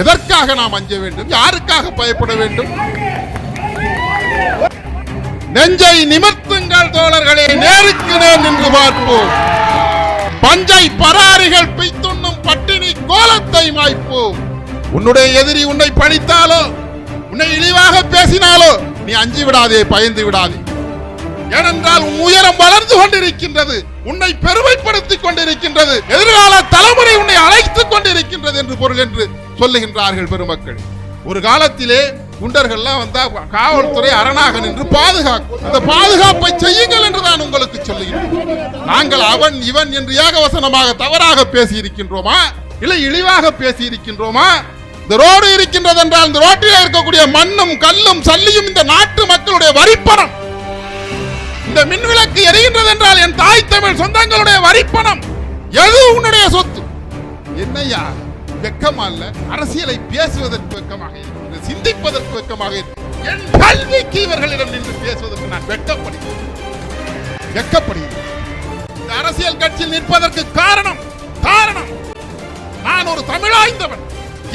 எதற்காக நாம் அஞ்ச வேண்டும்? யாருக்காக பயப்பட வேண்டும்? நெஞ்சை நிமிர்த்துங்கள் தோழர்களே நேருக்கு நேர் நின்று பார்ப்போம். பஞ்சை பராரிகள் பிய்த்துண்ணும் பட்டினி கோலத்தை மாய்ப்போம். உன்னுடைய எதிரி உன்னை பழித்தாலோ உன்னை இழிவாக பேசினாலோ நீ அஞ்சி விடாதே பயந்து விடாதே. ஏனென்றால் உன் உயரம் வளர்ந்து கொண்டிருக்கின்றது உன்னை பெருமைப்படுத்திக் கொண்டிருக்கின்றது எதிர்கால தலைமுறை உன்னை அழைத்துக் கொண்டிருக்கின்றது என்று பொருள் என்று சொல்லுகின்றார்கள் பெருமக்கள். ஒரு காலத்திலே குண்டர்கள்லாம் வந்தா காவல்துறை அரணாக நின்று பாதுகாக்கும் அந்த பாதுகாப்பை செய்யுங்கள் என்று நான் உங்களுக்கு சொல்லுகிறேன் நாங்கள் அவன் இவன் என்று ஏகவசனமாக தவறாக பேசி இருக்கின்றோமா இல்லை இழிவாக பேசி இருக்கின்றோமா இந்த ரோடு இருக்கின்றது என்றால் இந்த ரோட்டில் இருக்கக்கூடிய மண்ணும் கல்லும் சல்லியும் இந்த நாட்டு மக்களுடைய வரிப்பணம். இந்த மின்விளக்கு எரிகின்றது என்றால் என் தாய் தமிழ் சொந்தங்களுடைய வரிப்பணம். எது உன்னுடைய சொத்து? என்னையா? வெக்கமா அல்ல அரசியலை பேசுவதற்கு வெக்கமாக இருக்கிறது சிந்திப்பதற்கு வெக்கமாக இருக்கிறது. என் கல்விக்கு இவர்களிடம் நின்று பேசுவதற்கு நான் வெட்கப்படுகிறேன். வெக்கப்படுகிறேன் இந்த அரசியல் கட்சியில் நிற்பதற்கு காரணம் காரணம் நான் ஒரு தமிழாய்ந்தவன்.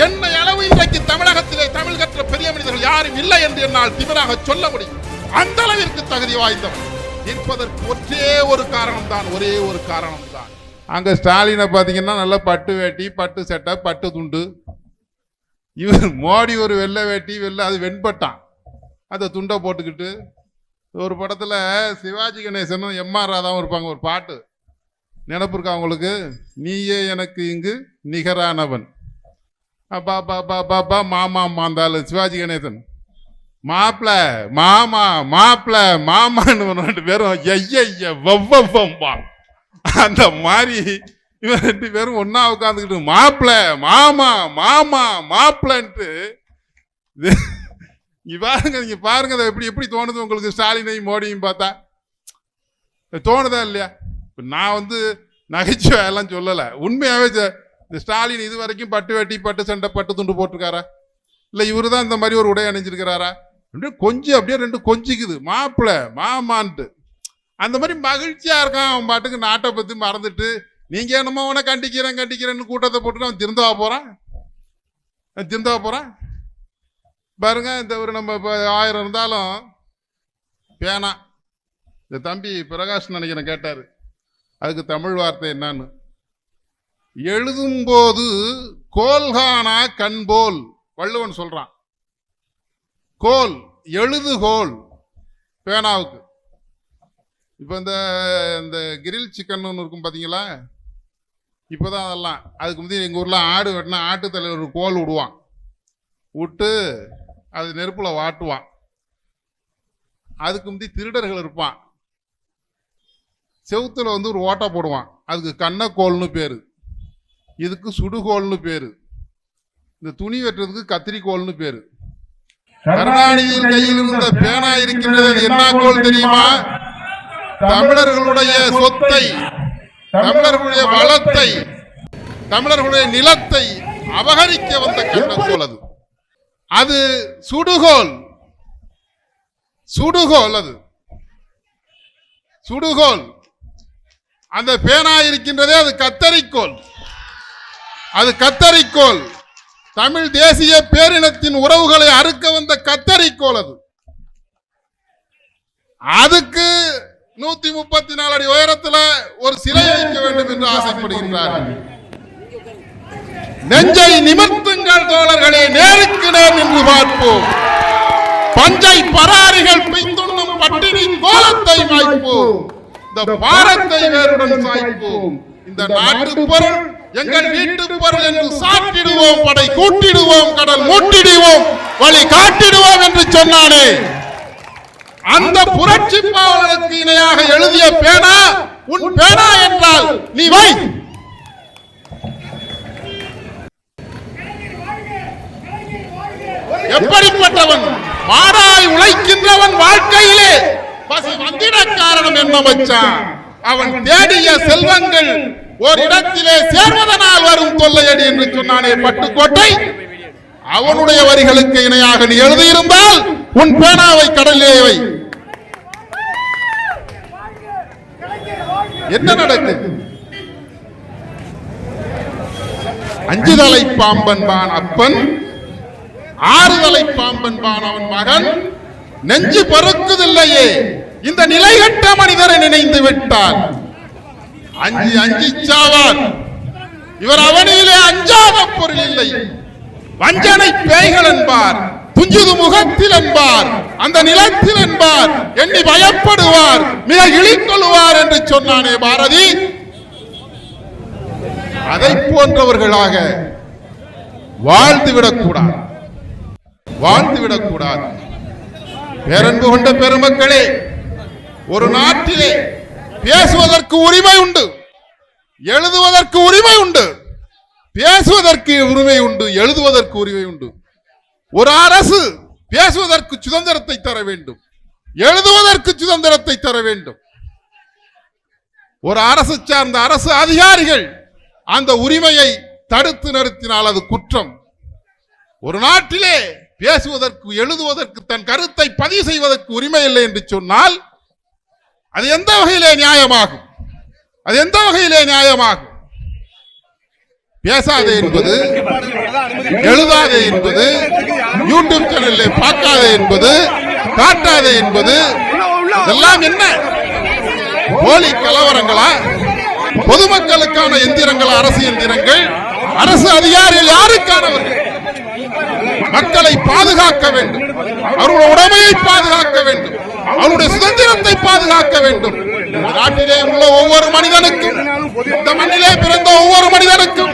என்னை அளவு இன்றைக்கு தமிழகத்திலே தமிழ் கற்ற பெரிய மனிதர்கள் யாரும் இல்லை என்று என்னால் திமிராக சொல்ல முடியும். அந்த அளவிற்கு தகுதி வாய்ந்தவன். நிற்பதற்கு ஒற்றே ஒரு காரணம் தான் ஒரே ஒரு காரணம் தான் அங்கே ஸ்டாலினை பார்த்தீங்கன்னா நல்லா பட்டு வேட்டி பட்டு சட்டை பட்டு துண்டு. இவர் மோடி ஒரு வெள்ளை வேட்டி வெள்ளை அது வெண்பட்டான். அந்த துண்டை போட்டுக்கிட்டு ஒரு படத்தில் சிவாஜி கணேசனும் எம்ஆர் ராதாவும் இருப்பாங்க ஒரு பாட்டு. நினப்பு இருக்கா உங்களுக்கு? நீயே எனக்கு இங்கு நிகரானவன். அப்பா பா பா பா பா மாமா மாந்தாள் சிவாஜி கணேசன். மாப்பிள மாமா மாப்பிள மாமான்னு ரெண்டு பேரும் ஐயா வவ்வம்பா அந்த மாதிரி இவன் ரெண்டு பேரும் ஒன்னா உட்காந்துக்கிட்டு மாப்பிள மாமா மாமா மாப்பிளன்ட்டு. நீ இங்க பாருங்க நீங்க பாருங்க அதை எப்படி எப்படி தோணுது உங்களுக்கு ஸ்டாலினையும் மோடியும் பார்த்தா? தோணுதா இல்லையா? இப்போ நான் வந்து நகைச்சுவை எல்லாம் சொல்லலை. உண்மையாகவே இந்த ஸ்டாலின் இது வரைக்கும் பட்டு வெட்டி பட்டு சண்டை பட்டு துண்டு போட்டிருக்காரா? இல்லை இவரு தான் இந்த மாதிரி ஒரு உடை அணிஞ்சிருக்கிறாரா? ரெண்டு கொஞ்சம் அப்படியே ரெண்டு கொஞ்சிக்குது. மாப்பிள மாமான்ட்டு. அந்த மாதிரி மகிழ்ச்சியாக இருக்கான் அவன் பாட்டுக்கு நாட்டை பற்றி மறந்துட்டு. நீங்கள் என்னமோ உன கண்டிக்கிறேன் கண்டிக்கிறேன்னு கூட்டத்தை போட்டு அவன் திருந்தவா போறான்? அவன் திருந்தவா போறான்? பாருங்க இந்த ஒரு நம்ம இப்போ ஆயிரம் இருந்தாலும் பேனா. இந்த தம்பி பிரகாஷ் நினைக்கிறேன் கேட்டார். அதுக்கு தமிழ் வார்த்தை என்னான்னு. எழுதும்போது கோல்கானா கண்போல் வள்ளுவன் சொல்கிறான் கோல் எழுதுகோல் பேனாவுக்கு. இப்போ இந்த இந்த கிரில் சிக்கன் ஒன்று இருக்கும் பார்த்தீங்களா? இப்போதான் அதெல்லாம். அதுக்கு முந்தைய எங்கள் ஊரில் ஆடு வெட்டினா ஆட்டு ஒரு கோல் விடுவான். விட்டு அது நெருப்பில் வாட்டுவான். அதுக்கு முந்தி திருடர்கள் இருப்பான். செவுத்துல வந்து ஒரு ஓட்டை போடுவான். அதுக்கு கண்ணக்கோல்னு பேரு. இதுக்கு சுடுகோல்னு பேரு. இந்த துணி வெட்டுறதுக்கு கத்திரிக்கோல்னு பேரு. கருணாநிதியின் கையில் இருந்த பேனா இருக்கின்றது என்ன கோல் தெரியுமா? தமிழர்களுடைய சொத்தை தமிழர்களுடைய வளத்தை தமிழர்களுடைய நிலத்தை அபகரிக்க வந்த கண்ணக்கோல் அது அது சுடுகோல் சுடுகோல் அது. சுடுகோல். அந்த பேனா இருக்கின்றதே அது கத்தரிக்கோல். அது கத்தரிக்கோல். தமிழ் தேசிய பேரினத்தின் உறவுகளை அறுக்க வந்த கத்தரிக்கோல் அது. அதுக்கு நூத்தி முப்பத்தி நாலு அடி உயரத்துல ஒரு சிலை வைக்க வேண்டும் என்று ஆசைப்படுகின்றார்கள். நெஞ்சை நிமிர்த்துங்கள் தோழர்களே நேருக்கு நேர் நின்று பார்ப்போம். பஞ்சை பராரிகள் பின்துண்ணும் பட்டினி கோலத்தை வாய்ப்போம். இந்த பாரத்தை வேறுடன் சாய்ப்போம். இந்த நாட்டு பொருள் எங்கள் வீட்டு பொருள் என்று சாப்பிடுவோம் படை கூட்டிடுவோம் கடல் மூட்டிடுவோம் வழி காட்டிடுவோம் என்று சொன்னானே. அந்த புரட்சி பாவலருக்கு இணையாக எழுதிய பேனா உன் பேனா என்றால் நீ வை. எப்படிப்பட்டவன்? மாறாய் உழைக்கின்றவன் வாழ்க்கையிலே பசி வந்திட காரணம் என்ன மச்சான்? அவன் தேடிய செல்வங்கள் ஓரிடத்திலே சேர்வதனால் வரும் தொல்லையடி என்று சொன்னானே பட்டுக்கோட்டை. அவனுடைய வரிகளுக்கு இணையாக நீ எழுதியிருந்தால் உன் பேனாவை கடலிலே வை. என்ன நடக்குது? அஞ்சுதலை பாம்பன்பான் அப்பன் ஆறுதலை பாம்பன்பான் அவன் மகன். நெஞ்சு பருக்குதில்லையே இந்த நிலைகட்ட மனிதரை நினைந்து விட்டார் அஞ்சு அஞ்சு சாவார் இவர் அவனிலே அஞ்சாத பொருள் இல்லை. வஞ்சனை பேய்கள் என்பார். துஞ்சுது முகத்தில் என்பார் அந்த நிலத்தில் என்பார் எண்ணி பயப்படுவார் மிக இழிக்கொள்வார் என்று சொன்னானே பாரதி. அதை போன்றவர்களாக வாழ்ந்து விடக்கூடாது வாழ்ந்து விடக்கூடாது பேரன்பு கொண்ட பெருமக்களே ஒரு நாட்டிலே பேசுவதற்கு உரிமை உண்டு எழுதுவதற்கு உரிமை உண்டு பேசுவதற்கு உரிமை உண்டு எழுதுவதற்கு உரிமை உண்டு. ஒரு அரசு பேசுவதற்கு சுதந்திரத்தை தர வேண்டும். எழுதுவதற்கு சுதந்திரத்தை தர வேண்டும். ஒரு அரசு சார்ந்த அரசு அதிகாரிகள் அந்த உரிமையை தடுத்து நிறுத்தினால் அது குற்றம். ஒரு நாட்டிலே பேசுவதற்கு எழுதுவதற்கு தன் கருத்தை பதிவு செய்வதற்கு உரிமை இல்லை என்று சொன்னால் அது எந்த வகையிலே நியாயமாகும்? அது எந்த வகையிலே நியாயமாகும்? பேசாதே என்பது எழுதாதே என்பது யூடியூப் சேனலில் பார்க்காதே என்பது காட்டாதே என்பது இதெல்லாம் என்ன? போலி கலவரங்களா? பொதுமக்களுக்கான எந்திரங்கள் அரசு எந்திரங்கள் அரசு அதிகாரிகள் யாருக்கானவர்கள்? மக்களை பாதுகாக்க வேண்டும். அவருடைய உடமையை பாதுகாக்க வேண்டும். அவருடைய சுதந்திரத்தை பாதுகாக்க வேண்டும். நாட்டிலே உள்ள ஒவ்வொரு மனிதனுக்கும் இந்த மண்ணிலே பிறந்த ஒவ்வொரு மனிதனுக்கும்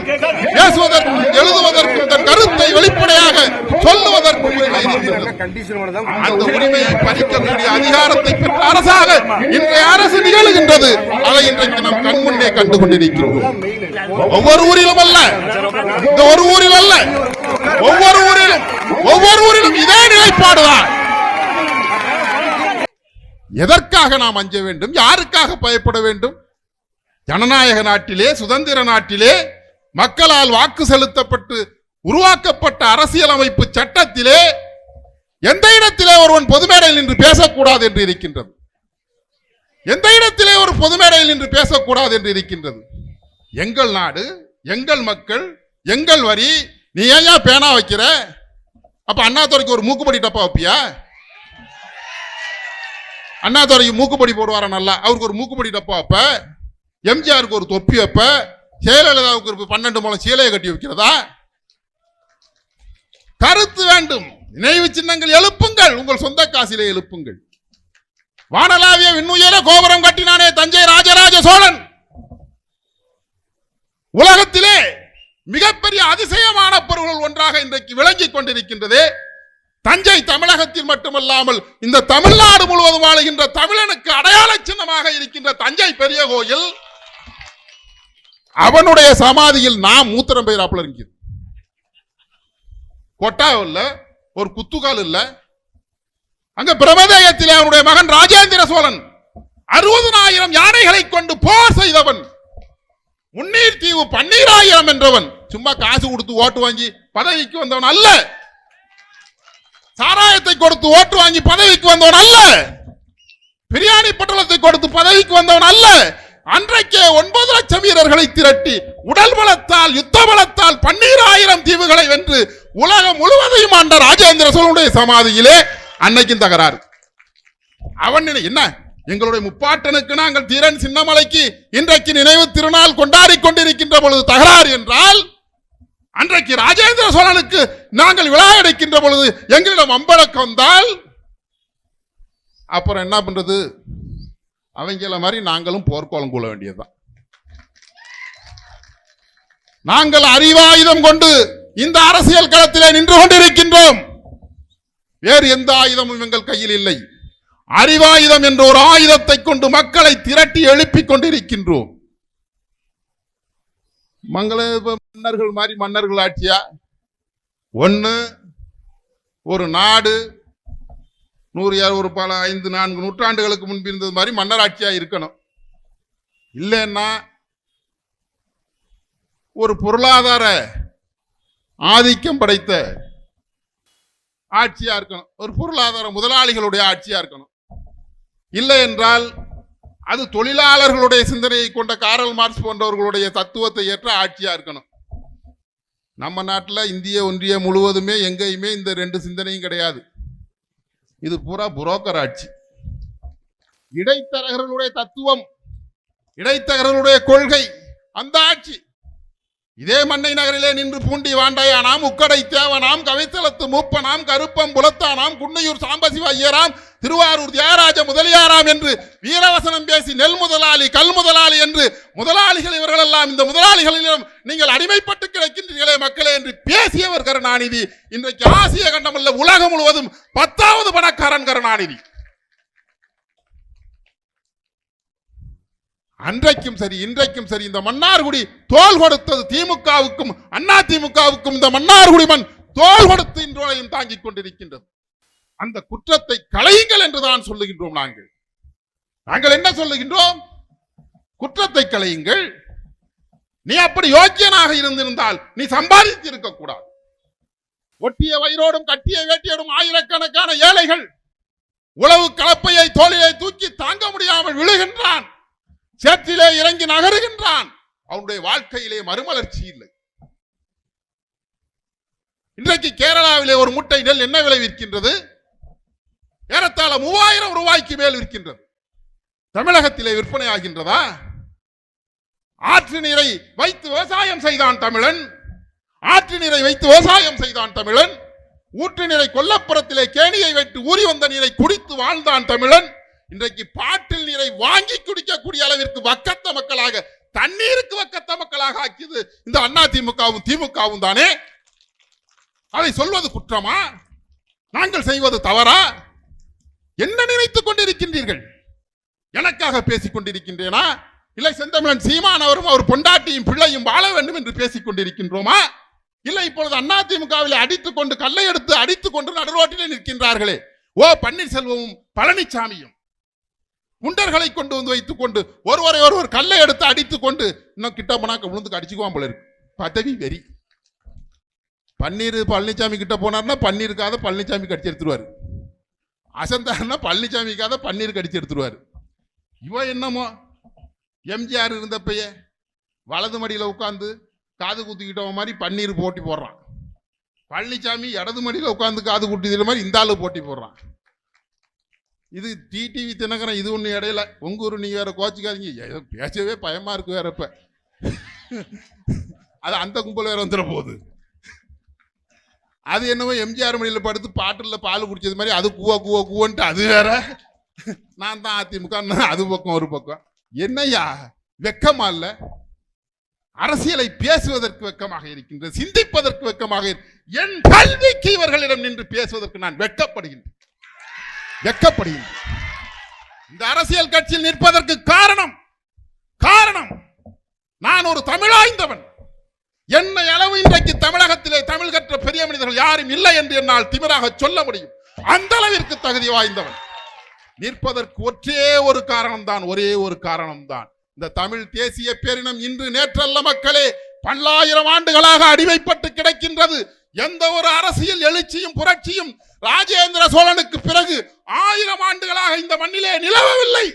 பேசுவதற்கும் எழுதுவதற்கும் தன் கருத்தை வெளிப்படையாக சொல்லுவதற்கும் அந்த உரிமையை பறிக்கக்கூடிய அதிகாரத்தை பெற்ற அரசாக இன்றைய அரசு நிகழ்கின்றது. அதை இன்றைக்கு நாம் கண்முன்னே கண்டு கொண்டிருக்கிறோம் ஒவ்வொரு ஊரிலும் அல்ல இந்த ஒரு ஊரில் அல்ல ஒவ்வொரு ஊரிலும் ஒவ்வொரு ஊரிலும் இதே நிலைப்பாடுதான் எதற்காக நாம் அஞ்ச வேண்டும்? யாருக்காக பயப்பட வேண்டும்? ஜனநாயக நாட்டிலே சுதந்திர நாட்டிலே மக்களால் வாக்கு செலுத்தப்பட்டு உருவாக்கப்பட்ட அரசியலமைப்பு சட்டத்திலே எந்த இடத்திலே ஒருவன் பொதுமேடையில் நின்று பேசக்கூடாது என்று இருக்கின்றது? எந்த இடத்திலே ஒரு பொதுமேடையில் நின்று பேசக்கூடாது என்று இருக்கின்றது? எங்கள் நாடு எங்கள் மக்கள் எங்கள் வரி நீ ஏன் பேனா வைக்கிற? அப்ப அண்ணாதுரைக்கு ஒரு மூக்குப்படி டப்பா வைப்பியா? அண்ணாதுரைக்கு மூக்குப்படி போடுவாரா நல்லா? அவருக்கு ஒரு மூக்குப்படி டப்பா அப்ப எம்ஜிஆருக்கு ஒரு தொப்பி வைப்ப ஜெயலலிதாவுக்கு ஒரு பன்னெண்டு மூலம் சீலையை கட்டி வைக்கிறதா? கருத்து வேண்டும். நினைவு சின்னங்கள் எழுப்புங்கள். உங்கள் சொந்த காசிலே எழுப்புங்கள். வானலாவிய விண்ணுயர கோபுரம் கட்டினானே தஞ்சை ராஜராஜ சோழன். உலகத்திலே மிகப்பெரிய அதிசயமான பொருள்கள் ஒன்றாக இன்றைக்கு விளங்கிக் கொண்டிருக்கின்றது. தஞ்சை தமிழகத்தில் மட்டுமல்லாமல் இந்த தமிழ்நாடு முழுவதும் வாழுகின்ற தமிழனுக்கு அடையாள சின்னமாக இருக்கின்ற தஞ்சை பெரிய கோயில் அவனுடைய சமாதியில் நாம் மூத்திரம் பெயராப்புல இருக்கிறது கொட்டா இல்ல ஒரு குத்துக்கால் இல்ல. அங்க பிரமதேயத்திலே அவனுடைய மகன் ராஜேந்திர சோழன் அறுபதனாயிரம் யானைகளை கொண்டு போர் செய்தவன் முன்னீர் தீவு பன்னீராயிரம் என்றவன். சும்மா காசு கொடுத்து ஓட்டு வாங்கி பதவிக்கு வந்தவன் அல்ல. சாராயத்தை கொடுத்து ஓட்டு வாங்கி பதவிக்கு வந்தவன் அல்ல. பிரியாணி பட்டணத்தை கொடுத்து பதவிக்கு வந்தவன் அல்ல. அன்றைக்கே ஒன்பது லட்சம் வீரர்களை திரட்டி உடல் பலத்தால் யுத்த பலத்தால் பன்னீராயிரம் தீவுகளை வென்று உலகம் முழுவதையும் ஆண்ட ராஜேந்திர சோழனுடைய சமாதியிலே அன்னைக்கும் தகராறு. அவன் என்ன? எங்களுடைய முப்பாட்டனுக்கு நாங்கள் தீரன் சின்னமலைக்கு இன்றைக்கு நினைவு திருநாள் கொண்டாடி கொண்டிருக்கின்ற பொழுது தகராறு என்றால் அன்றைக்கு ராஜேந்திர சோழனுக்கு நாங்கள் விழா அடைக்கின்ற பொழுது எங்களிடம் அம்பழக்கம் வந்தால் அப்புறம் என்ன பண்றது? அவங்கள மாதிரி நாங்களும் போர்க்கோலம் கொள்ள வேண்டியதுதான். நாங்கள் அறிவாயுதம் கொண்டு இந்த அரசியல் களத்திலே நின்று கொண்டிருக்கின்றோம். வேறு எந்த ஆயுதமும் எங்கள் கையில் இல்லை. அறிவாயுதம் என்ற ஒரு ஆயுதத்தை கொண்டு மக்களை திரட்டி எழுப்பிக் கொண்டிருக்கின்றோம். மங்கள மன்னர்கள் மாதிரி மன்னர்கள் ஆட்சியா? ஒன்று ஒரு நாடு நூறு ஒரு பல ஐந்து நான்கு நூற்றாண்டுகளுக்கு முன்பு இருந்தது மாதிரி மன்னர் ஆட்சியாக இருக்கணும். இல்லைன்னா ஒரு பொருளாதார ஆதிக்கம் படைத்த ஆட்சியாக இருக்கணும். ஒரு பொருளாதார முதலாளிகளுடைய ஆட்சியாக இருக்கணும். இல்லை என்றால் அது தொழிலாளர்களுடைய சிந்தனையை கொண்ட காரல் மார்க்ஸ் போன்றவர்களுடைய தத்துவத்தை ஏற்ற ஆட்சியாக இருக்கணும். நம்ம நாட்டில் இந்திய ஒன்றியம் முழுவதுமே எங்கேயுமே இந்த ரெண்டு சிந்தனையும் கிடையாது. இது பூரா புரோக்கர் ஆட்சி. இடைத்தரகர்களுடைய தத்துவம் இடைத்தரகர்களுடைய கொள்கை அந்த ஆட்சி. இதே மண்ணை நகரிலே நின்று பூண்டி வாண்டாயானாம் உக்கடை தேவனாம் கவைத்தலத்து மூப்பனாம் கருப்பம் புலத்தானாம் குன்னையூர் சாம்பசிவ ஐயராம் திருவாரூர் தியாகராஜ முதலியாராம் என்று வீரவசனம் பேசி நெல் முதலாளி கல் முதலாளி என்று முதலாளிகள் இவர்களெல்லாம் இந்த முதலாளிகளிடம் நீங்கள் அடிமைப்பட்டு கிடைக்கின்றீர்களே மக்களே என்று பேசியவர் கருணாநிதி. இன்றைக்கு ஆசிய கண்டமல்ல உலகம் முழுவதும் பத்தாவது பணக்காரன் கருணாநிதி. அன்றைக்கும் சரி இன்றைக்கும் சரி இந்த மன்னார்குடி தோல் கொடுத்தது திமுகவுக்கும் அண்ணா திமுகவுக்கும் இந்த மன்னார்குடி மண் தோல் கொடுத்து இன்றையும் தாங்கிக் கொண்டிருக்கின்றது. அந்த குற்றத்தை களையுங்கள் என்றுதான் சொல்லுகின்றோம் நாங்கள். நாங்கள் என்ன சொல்லுகின்றோம்? குற்றத்தை களையுங்கள். நீ அப்படி யோக்கியனாக இருந்திருந்தால் நீ சம்பாதித்து இருக்கக்கூடாது ஒட்டிய வயிறோடும் கட்டிய வேட்டியோடும் ஆயிரக்கணக்கான ஏழைகள் உழவு கலப்பையை தோழியை தூக்கி தாங்க முடியாமல் விழுகின்றான். சேற்றிலே இறங்கி நகருகின்றான். அவனுடைய வாழ்க்கையிலே மறுமலர்ச்சி இல்லை. இன்றைக்கு கேரளாவிலே ஒரு முட்டை நெல் என்ன விலை விற்கின்றது? ஏறத்தாழ மூவாயிரம் ரூபாய்க்கு மேல் விற்கின்றது. தமிழகத்திலே விற்பனை ஆகின்றதா? ஆற்று நீரை வைத்து விவசாயம் செய்தான் தமிழன். ஆற்று நீரை வைத்து விவசாயம் செய்தான் தமிழன். ஊற்று நீரை கொல்லப்புறத்திலே கேணியை வைத்து ஊறி வந்த நீரை குடித்து வாழ்ந்தான் தமிழன். இன்றைக்கு பாட்டில் நீரை வாங்கி குடிக்கக்கூடிய அளவிற்கு வக்கத்த மக்களாக தண்ணீருக்கு வக்கத்த மக்களாக ஆக்கியது இந்த அண்ணா திமுகவும் திமுகவும் தானே? அதை சொல்வது குற்றமா? நாங்கள் செய்வது தவறா? என்ன நினைத்துக் கொண்டிருக்கின்றீர்கள்? எனக்காக பேசிக் கொண்டிருக்கின்றேனா? இல்லை செந்தமிழன் சீமான் அவரும் அவர் பொண்டாட்டியும் பிள்ளையும் வாழ வேண்டும் என்று பேசிக் கொண்டிருக்கின்றோமா? இல்லை இப்பொழுது அண்ணா திமுகவில் அடித்துக் கொண்டு கல்லை எடுத்து அடித்துக் கொண்டு நடுரோட்டிலே நிற்கின்றார்களே. ஓ பன்னீர்செல்வமும் பழனிசாமியும் குண்டர்களை கொண்டு வந்து வைத்துக் கொண்டு ஒருவரை ஒருவர் கல்லை எடுத்து அடித்துக் கொண்டு இன்னும் கிட்ட போனாக்க விழுந்து அடிச்சுக்குவான் போல இருக்கு. பதவி வெறி. பன்னீர் பழனிசாமி கிட்ட போனார்னா பன்னீருக்காத பழனிசாமி கடிச்சு எடுத்துருவாரு. அசந்தார்னா பழனிசாமிக்காத பன்னீர் கடிச்சு எடுத்துருவாரு. இவன் என்னமோ எம்ஜிஆர் இருந்தப்பயே வலது மடியில் உட்காந்து காது குத்திக்கிட்டவன் மாதிரி பன்னீர் போட்டி போடுறான். பழனிசாமி இடது மடியில் உட்காந்து காது குட்டிக்கிற மாதிரி இந்த ஆளு போட்டி போடுறான். இது டிடிவி தினகரன் இது ஒன்று இடையில. உங்கள் ஊர் நீங்க வேற கோச்சிக்காதீங்க. ஏதோ பேசவே பயமா இருக்கு வேற இப்ப. அது அந்த கும்பல் வேற வந்துட போகுது. அது என்னவோ எம்ஜிஆர் மணியில் படுத்து பாட்டில் பால் குடிச்சது மாதிரி அது கூவா கூவா கூவன்ட்டு அது வேற. நான் தான் அதிமுக அது பக்கம் ஒரு பக்கம். என்னய்யா? வெக்கமா இல்ல? அரசியலை பேசுவதற்கு வெக்கமாக இருக்கின்றது சிந்திப்பதற்கு வெக்கமாக இரு- என் கல்விக்கு இவர்களிடம் நின்று பேசுவதற்கு நான் வெட்கப்படுகின்றேன். வெட்கப்படுகின்றேன் இந்த அரசியல் கட்சியில் நிற்பதற்கு காரணம் காரணம் நான் ஒரு தமிழாய்ந்தவன். என்னை அளவு இன்றைக்கு தமிழகத்திலே தமிழ் கற்ற பெரிய மனிதர்கள் யாரும் இல்லை என்று என்னால் திமிராக சொல்ல முடியும். அந்த அளவிற்கு தகுதி வாய்ந்தவன். நிற்பதற்கு ஒற்றே ஒரு காரணம் தான் ஒரே ஒரு காரணம் தான் இந்த தமிழ் தேசிய பேரினம் இன்று நேற்றல்ல மக்களே பல்லாயிரம் ஆண்டுகளாக அடிமைப்பட்டு கிடக்கின்றது. எந்த ஒரு அரசியல் எழுச்சியும் புரட்சியும் ராஜேந்திர சோழனுக்கு பிறகு ஆயிரம் ஆண்டுகளாக இந்த மண்ணிலே நிலவவில்லை.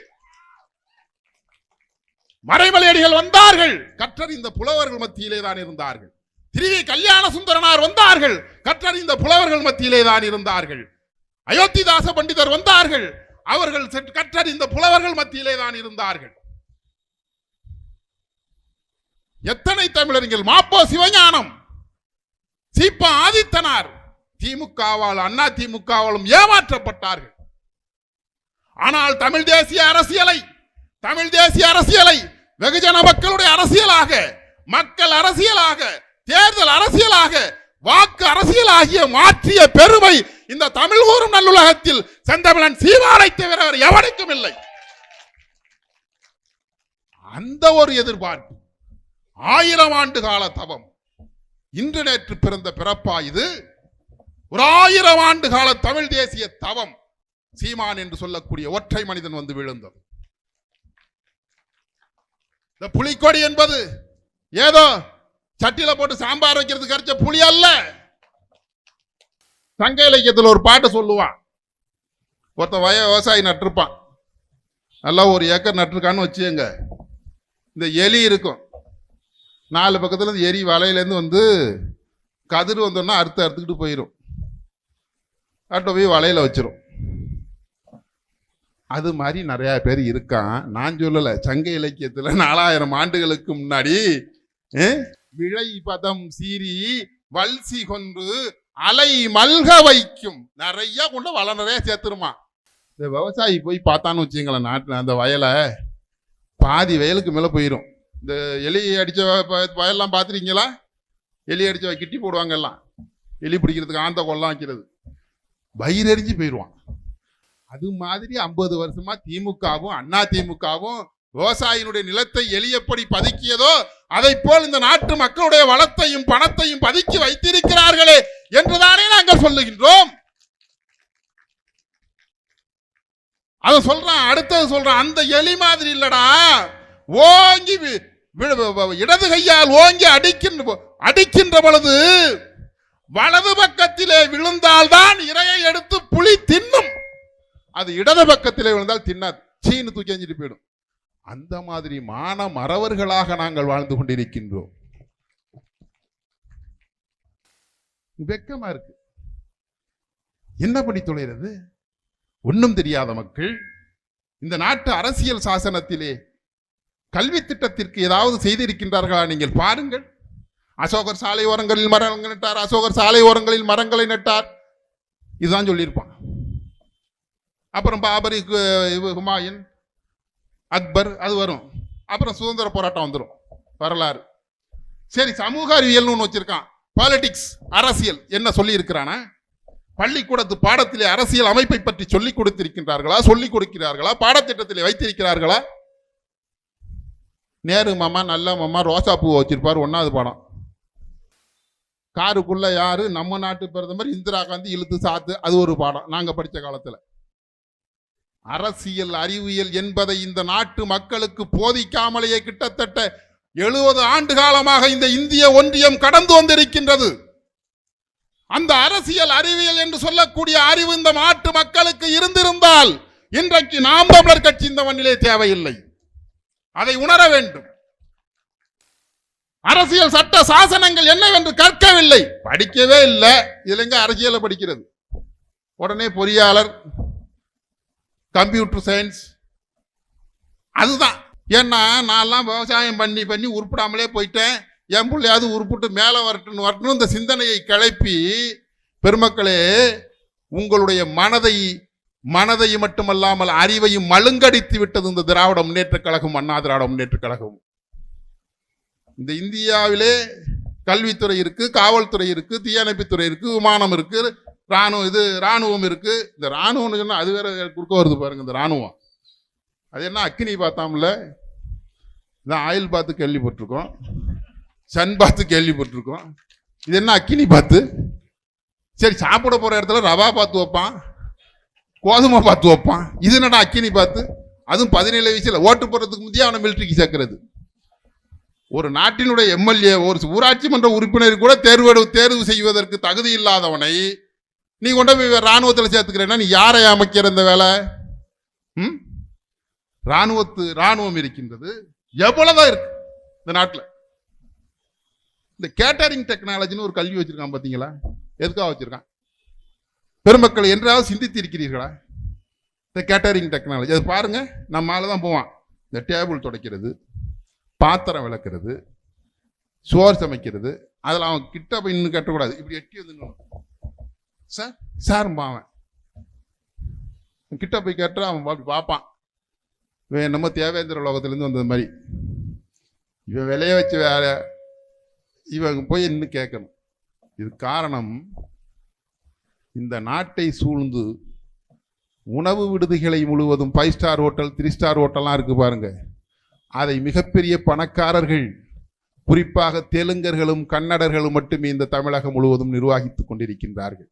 மறைமலையடிகள் வந்தார்கள். கற்றர் இந்த புலவர்கள் மத்தியிலே தான் இருந்தார்கள். திருவி கல்யாண சுந்தரனார் வந்தார்கள். கற்றர் இந்த புலவர்கள் மத்தியிலே தான் இருந்தார்கள். அயோத்திதாச பண்டிதர் வந்தார்கள். அவர்கள் கற்றர் இந்த புலவர்கள் மத்தியிலே தான் இருந்தார்கள். எத்தனை தமிழறிஞர்கள்? மாப்போ சிவஞானம் சீப்பா ஆதித்தனார் திமுகவால் அண்ணா திமுகவாலும் ஏமாற்றப்பட்டார்கள். ஆனால் தமிழ் தேசிய அரசியலை தமிழ் தேசிய அரசியலை வெகுஜன மக்களுடைய அரசியலாக மக்கள் அரசியலாக தேர்தல் அரசியலாக வாக்கு அரசியலாகிய மாற்றிய பெருமை இந்த தமிழ் கூறும் நல்லுலகத்தில் செந்தமிழன் சீமானை தவிர எவனுக்கும் இல்லை. அந்த ஒரு எதிர்பார்ப்பு ஆயிரம் ஆண்டு கால தவம். இன்று நேற்று பிறந்த பிறப்பா இது? ஒரு ஆயிரம் ஆண்டு கால தமிழ் தேசிய தவம் சீமான் என்று சொல்லக்கூடிய ஒற்றை மனிதன் வந்து விழுந்தது. இந்த புலிக்கொடி என்பது ஏதோ சட்டியில போட்டு சாம்பார் வைக்கிறதுக்கு கரைச்ச புளி அல்ல. சங்க இலக்கியத்தில் ஒரு பாட்டு சொல்லுவான். ஒருத்தன் வய விவசாயி நட்டிருப்பான். நல்லா ஒரு ஏக்கர் நட்டிருக்கான்னு வச்சுங்க இந்த எலி இருக்கும். நாலு பக்கத்துல இந்த எரி வலையிலேருந்து வந்து கதிர் வந்தோன்னா அறுத்து அறுத்துக்கிட்டு போயிடும் அட்ட போய் வலையில் வச்சிரும். அது மாதிரி நிறையா பேர் இருக்கான். நான் சொல்லலை சங்க இலக்கியத்தில் நாலாயிரம் ஆண்டுகளுக்கு முன்னாடி விழை பதம் சீறி வல்சி கொன்று அலை மல்க வைக்கும். நிறைய கொண்டு வள நிறைய சேர்த்துருமா. இந்த விவசாயி போய் பார்த்தான்னு வச்சுங்களேன் நாட்டில் அந்த வயலை. பாதி வயலுக்கு மேலே போயிடும் இந்த எலி அடித்த வயல்லாம் பார்த்துருக்கீங்களா? எலி அடித்த கிட்டி போடுவாங்க எல்லாம். எலி பிடிக்கிறதுக்கு ஆந்த கொல்லாம் வைக்கிறது. வயிறறிஞ்சு போயிடுவான் அது மாதிரி ஐம்பது வருஷமா திமுகவும் அண்ணா திமுகவும் விவசாயினுடைய நிலத்தை எலி எப்படி பதுக்கியதோ அதை போல் இந்த நாட்டு மக்களுடைய வளத்தையும் பணத்தையும் பதுக்கி வைத்திருக்கிறார்களே என்றுதானே நாங்கள் சொல்லுகின்றோம். அத சொல்றான் அடுத்தது சொல்றான் அந்த எலி மாதிரி இல்லடா. ஓங்கி வி- இடது கையால் ஓங்கி அடிக்கின்ற அடிக்கின்ற பொழுது வலது பக்கத்திலே விழுந்தால்தான் இரையை எடுத்து புலி தின்னும். அது இடது பக்கத்திலே விழுந்தால் தின்னாது. சீனு தூக்கி எஞ்சிட்டு போயிடும். அந்த மாதிரி மான மறவர்களாக நாங்கள் வாழ்ந்து கொண்டிருக்கின்றோம். வெக்கமா இருக்கு. என்ன பண்ணி தொலைகிறது? ஒன்றும் தெரியாத மக்கள் இந்த நாட்டு அரசியல் சாசனத்திலே கல்வி திட்டத்திற்கு ஏதாவது செய்திருக்கின்றார்களா நீங்கள் பாருங்கள். அசோகர் சாலை ஓரங்களில் மரங்கள் நட்டார். அசோகர் சாலை ஓரங்களில் மரங்களை நட்டார். இதுதான் சொல்லியிருப்பான். அப்புறம் பாபரி ஹுமாயூன் அக்பர் அது வரும். அப்புறம் சுதந்திர போராட்டம் வந்துடும் வரலாறு. சரி சமூக அறிவியல்னு ஒன்று வச்சிருக்கான். பாலிட்டிக்ஸ் அரசியல். என்ன சொல்லியிருக்கிறானா? பள்ளிக்கூடத்து பாடத்திலே அரசியல் அமைப்பை பற்றி சொல்லிக் கொடுத்திருக்கின்றார்களா? சொல்லிக் கொடுக்கிறார்களா? பாடத்திட்டத்திலே வைத்திருக்கிறார்களா? நேரு மாமா நல்ல மாமா ரோசா பூ வச்சிருப்பார். ஒன்றாவது பாடம். காருக்குள்ள யாரு? நம்ம நாட்டு பிரதமர் இந்திரா காந்தி இழுத்து சாத்து. அது ஒரு பாடம். நாங்க படித்த காலத்துல. அரசியல் அறிவியல் என்பதை இந்த நாட்டு மக்களுக்கு போதிக்காமலேயே கிட்டத்தட்ட எழுபது ஆண்டு காலமாக இந்த இந்திய ஒன்றியம் கடந்து வந்திருக்கின்றது. அந்த அரசியல் அறிவியல் என்று சொல்லக்கூடிய அறிவு இந்த நாட்டு மக்களுக்கு இருந்திருந்தால் இன்றைக்கு நாம் தமிழர் கட்சி இந்த மண்ணிலே தேவையில்லை. அதை உணர வேண்டும். அரசியல் சட்ட சாசனங்கள் என்னவென்று கற்கவில்லை. படிக்கவே இல்லை. இதுலங்க அரசியலை படிக்கிறது? உடனே பொறியாளர் கம்ப்யூட்டர் சயின்ஸ் அதுதான். ஏன்னா நான்லாம் விவசாயம் பண்ணி பண்ணி உருப்பிடாமலே போயிட்டேன். என் பிள்ளையாவது உருப்பிட்டு மேலே வரட்டுன்னு வரட்டுன்னு இந்த சிந்தனையை கிளப்பி பெருமக்களே உங்களுடைய மனதை மனதை மட்டுமல்லாமல் அறிவையும் மழுங்கடித்து விட்டது இந்த திராவிட முன்னேற்றக் கழகம் அண்ணா திராவிட முன்னேற்றக் கழகம். இந்த இந்தியாவிலே கல்வித்துறை இருக்குது காவல்துறை இருக்குது தீயணைப்புத்துறை இருக்குது விமானம் இருக்குது ராணுவம் இது ராணுவம் இருக்குது இந்த ராணுவம்னு சொன்னால் அது வேற குறுக்க வருது பாருங்க இந்த ராணுவம். அது என்ன அக்கினி பார்த்தாம்ல இதான் ஆயில் பார்த்து கேள்விப்பட்டிருக்கோம். சன் பார்த்து கேள்விப்பட்டிருக்கோம். இது என்ன அக்கினி பார்த்து சரி சாப்பிட போகிற இடத்துல ரவா பார்த்து வைப்பான். கோதுமை பார்த்து வைப்பான். இது என்னடா அக்கினி பார்த்து அதுவும் பதினேழு வயசில் ஓட்டு போடுறதுக்கு முந்தைய அவனை மிலிட்டரிக்கு சேர்க்கறது. ஒரு நாட்டினுடைய எம்எல்ஏ ஒரு ஊராட்சி மன்ற உறுப்பினர் கூட தேர்வு தேர்வு செய்வதற்கு தகுதி இல்லாதவனை நீ கொண்டு போய் ராணுவத்தில் சேர்த்துக்கிறேன்னா நீ யாரை அமைக்கிற இந்த வேலை? ம்? ராணுவத்து ராணுவம் இருக்கின்றது. எவ்வளவுதான் இருக்கு இந்த நாட்டில்? இந்த கேட்டரிங் டெக்னாலஜின்னு ஒரு கல்வி வச்சிருக்கான் பார்த்தீங்களா எதுக்காக வச்சிருக்கான்? பெருமக்கள் என்றாவது சிந்தித்து இருக்கிறீர்களா இந்த கேட்டரிங் டெக்னாலஜி அது பாருங்க நம்ம தான் போவான். இந்த டேபிள் துடைக்கிறது. பாத்திரம் விளக்குறது சோறு சமைக்கிறது அதில் அவன் கிட்ட போய் இன்னும் கட்டக்கூடாது. இப்படி எட்டி வந்துக்கணும் சார் சார் அவன். கிட்ட போய் கேட்டால் அவன் அப்படி பார்ப்பான். இவன் என்னமோ தேவேந்திர உலகத்துலேருந்து வந்தது மாதிரி. இவன் விளைய வச்சு வேற இவன் போய் இன்னும் கேட்கணும். இது காரணம் இந்த நாட்டை சூழ்ந்து உணவு விடுதிகளை முழுவதும் five star hotel three star ஹோட்டல்லாம் இருக்குது பாருங்கள் அதை மிகப்பெரிய பணக்காரர்கள் குறிப்பாக தெலுங்கர்களும் கன்னடர்களும் மட்டுமே இந்த தமிழகம் முழுவதும் நிர்வகித்துக் கொண்டிருக்கின்றார்கள்.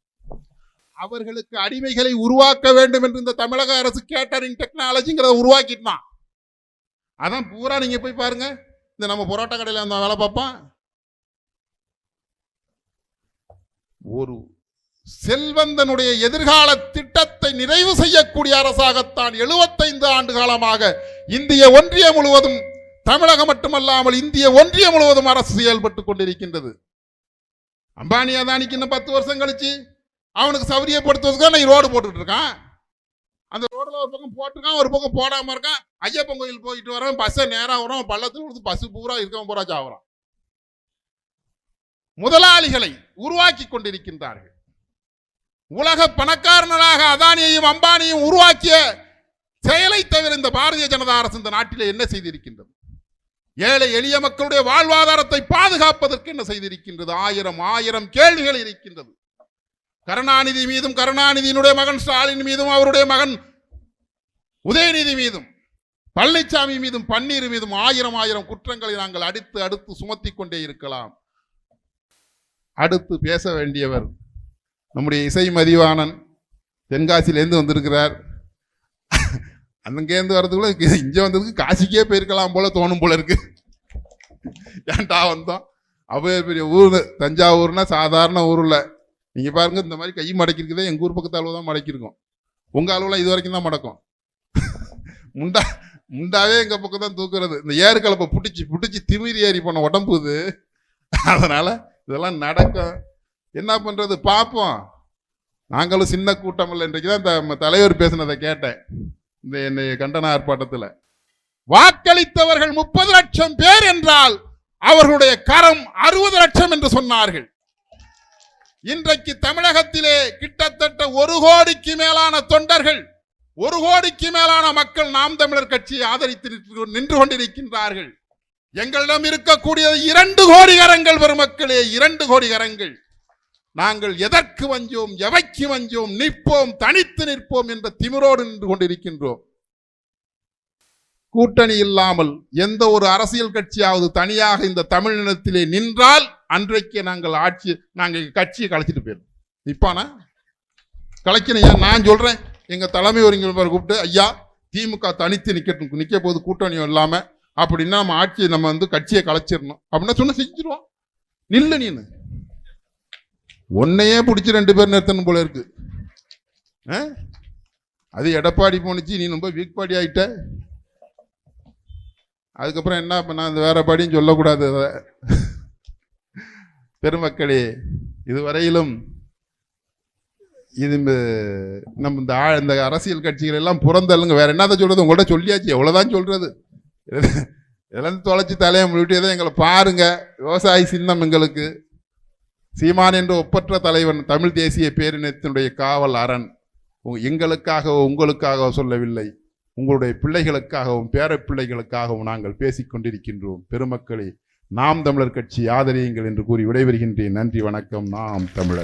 அவர்களுக்கு அடிமைகளை உருவாக்க வேண்டும் என்று இந்த தமிழக அரசு கேட்டரிங் டெக்னாலஜிங்கிறத உருவாக்கிட்டான். அதான் பூரா நீங்க போய் பாருங்க. இந்த நம்ம பரோட்டா கடையில் அந்த வேலை பார்ப்பான். ஒரு செல்வந்தனுடைய எதிர்கால திட்டத்தை நிறைவு செய்யக்கூடிய அரசாகத்தான் 75 ஆண்டு காலமாக இந்திய ஒன்றியம் முழுவதும் தமிழகம் மட்டுமல்லாமல் இந்திய ஒன்றியம் முழுவதும் அரசு செயல்பட்டு கொண்டிருக்கின்றது. அம்பானி அதானிக்கு இன்னும் பத்து வருஷம் கழிச்சு அவனுக்கு சௌரியப்படுத்துவதுக்காக நான் ரோடு போட்டுட்டு இருக்கான் அந்த ரோடில் ஒரு பக்கம் போட்டிருக்கான் ஒரு பக்கம் போடாம இருக்கான். ஐயப்பன் கோயில் போயிட்டு வரவன் பஸ்ஸை நேராக வரும். பள்ளத்தில் கொடுத்து பஸ் பூரா இருக்கவன் பூரா சாவறான். முதலாளிகளை உருவாக்கி கொண்டிருக்கின்றார்கள். உலக பணக்காரனராக அதானியையும் அம்பானியும் உருவாக்கிய செயலை தவிர இந்த பாரதிய ஜனதா அரசு இந்த நாட்டிலே என்ன செய்திருக்கின்றது? ஏழை எளிய மக்களுடைய வாழ்வாதாரத்தை பாதுகாப்பதற்கு என்ன செய்திருக்கின்றது? ஆயிரம் ஆயிரம் கேள்விகள் இருக்கின்றது. கருணாநிதி மீதும் கருணாநிதியினுடைய மகன் ஸ்டாலின் மீதும் அவருடைய மகன் உதயநிதி மீதும் பழனிசாமி மீதும் பன்னீர் மீதும் ஆயிரம் ஆயிரம் குற்றங்களை நாங்கள் அடுத்து அடுத்து சுமத்தி கொண்டே இருக்கலாம். அடுத்து பேச வேண்டியவர் நம்முடைய இசை மதிவாணன் தென்காசியிலேருந்து வந்திருக்கிறார். அங்கேருந்து வர்றதுக்குள்ள இங்கே வந்ததுக்கு காசிக்கே போயிருக்கலாம் போல தோணும் போல இருக்கு. ஏன்டா வந்தோம்? அவ்வளோ பெரிய ஊர் தஞ்சாவூர்னா சாதாரண ஊரில் நீங்கள் பாருங்க இந்த மாதிரி கை மடக்கிருக்குதே எங்கள் ஊர் பக்கத்து அளவு தான் மடக்கிருக்கோம் உங்கள் அளவில் இது வரைக்கும் தான் மடக்கும். முண்டா முண்டாவே எங்கள் பக்கம் தான் தூக்குறது. இந்த ஏறு கலப்பை பிடிச்சி பிடிச்சி திமிரி ஏறி போன உடம்பு இது. அதனால் இதெல்லாம் நடக்கும். என்ன பண்ணுறது பார்ப்போம் நாங்களும் சின்ன கூட்டம் இல்லை இன்றைக்கு தான் இந்த தலைவர் பேசினதை கேட்டேன். இந்த என்னை கண்டன ஆர்ப்பாட்டத்தில். வாக்களித்தவர்கள் முப்பது லட்சம் பேர் என்றால் அவர்களுடைய கரம் அறுபது லட்சம் என்று சொன்னார்கள். இன்றைக்கு தமிழகத்திலே கிட்டத்தட்ட ஒரு கோடிக்கு மேலான தொண்டர்கள் ஒரு கோடிக்கு மேலான மக்கள் நாம் தமிழர் கட்சியை ஆதரித்து நின்று- கொண்டிருக்கின்றார்கள். எங்களிடம் இருக்கக்கூடிய இரண்டு கோடி கரங்கள் பெருமக்களே இரண்டு கோடி கரங்கள் நாங்கள் எதற்கு வஞ்சோம் எவைக்கு வஞ்சோம் நிற்போம் தனித்து நிற்போம் என்ற திமிரோடு நின்று கொண்டிருக்கின்றோம். கூட்டணி இல்லாமல் எந்த ஒரு அரசியல் கட்சியாவது தனியாக இந்த தமிழினத்திலே நின்றால் அன்றைக்கு நாங்கள் ஆட்சி நாங்கள் கட்சியை கலைச்சிட்டு போயிடும். நிப்பானா கலைக்கணும். நான் சொல்றேன். எங்க தலைமை ஒருங்கிணைப்பாளர் கூப்பிட்டு ஐயா திமுக தனித்து நிக்கட்டும். நிக்க போது கூட்டணியும் இல்லாம அப்படின்னா நம்ம ஆட்சியை நம்ம வந்து கட்சியை கலைச்சிடணும். அப்படின்னா சொன்ன செஞ்சிருவோம் நில்லு நீனு. உன்னையே பிடிச்சி ரெண்டு பேர் நிறுத்தணும் போல இருக்கு. ஆ? அது எடப்பாடி போனுச்சு நீ ரொம்ப வீக் பாடி ஆகிட்ட அதுக்கப்புறம் என்ன பண்ண அந்த வேற பாடியும் சொல்லக்கூடாது பெருமக்களே இதுவரையிலும் இது நம்ம இந்த ஆ- இந்த அரசியல் கட்சிகள் எல்லாம் புறந்தள்ளுங்க. வேற என்னதான் சொல்றது? உங்கள்கிட்ட சொல்லியாச்சு. எவ்வளோதான் சொல்றது? இதெல்லாம் தொலைச்சி தலையை முடிவிட்டு தான் எங்களை பாருங்க. விவசாயி சின்னம் எங்களுக்கு. சீமான் என்ற ஒப்பற்ற தலைவன் தமிழ் தேசிய பேரினத்தினுடைய காவல் அரண். உ- எங்களுக்காக உங்களுக்காகவோ சொல்லவில்லை. உங்களுடைய பிள்ளைகளுக்காகவும் பேரப்பிள்ளைகளுக்காகவும் நாங்கள் பேசிக் கொண்டிருக்கின்றோம். பெருமக்களே நாம் தமிழர் கட்சி ஆதரியுங்கள் என்று கூறி விடைபெறுகின்றேன். நன்றி வணக்கம். நாம் தமிழர்.